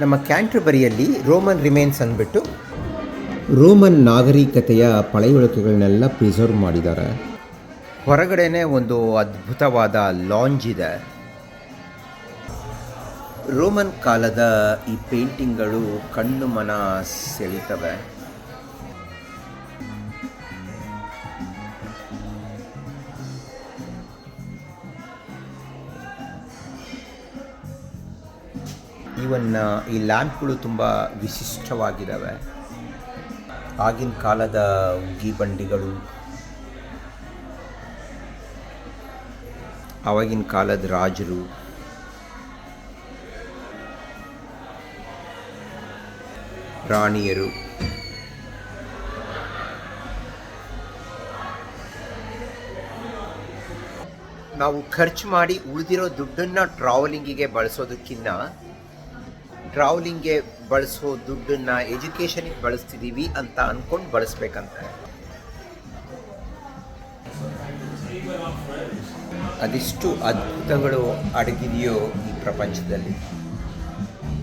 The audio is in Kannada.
ನಮ್ಮ ಕ್ಯಾಂಟ್ರಬರಿಯಲ್ಲಿ ರೋಮನ್ ರಿಮೇನ್ಸ್ ಅಂದ್ಬಿಟ್ಟು ರೋಮನ್ ನಾಗರಿಕತೆಯ ಪಳೆಯುಳಿಕೆಗಳನ್ನೆಲ್ಲ ಪ್ರಿಸರ್ವ್ ಮಾಡಿದ್ದಾರೆ. ಹೊರಗಡೆನೆ ಒಂದು ಅದ್ಭುತವಾದ ಲಾಂಜ್ ಇದೆ. ರೋಮನ್ ಕಾಲದ ಈ ಪೇಂಟಿಂಗ್ಗಳು ಕಣ್ಣು ಮನ ಸೆಳೀತವೆ. ಇವನ್ ಈ ಲ್ಯಾಂಪ್ಗಳು ತುಂಬ ವಿಶಿಷ್ಟವಾಗಿದ್ದಾವೆ ಆಗಿನ ಕಾಲದ ಉಗಿ ಬಂಡಿಗಳು. ಆವಾಗಿನ ಕಾಲದ ರಾಜರು. ರಾಣಿಯರು. ನಾವು ಖರ್ಚು ಮಾಡಿ ಉಳಿದಿರೋ ದುಡ್ಡನ್ನು ಟ್ರಾವೆಲಿಂಗಿಗೆ ಬಳಸೋದಕ್ಕಿಂತ ಟ್ರಾವೆಲಿಂಗ್ಗೆ ಬಳಸೋ ದುಡ್ಡನ್ನು ಎಜುಕೇಷನಿಗೆ ಬಳಸ್ತಿದ್ದೀವಿ ಅಂತ ಅಂದ್ಕೊಂಡು ಬಳಸ್ಬೇಕಂತ. ಅದೆಷ್ಟು ಅದ್ಭುತಗಳು ಅಡಗಿದೆಯೋ ಈ ಪ್ರಪಂಚದಲ್ಲಿ.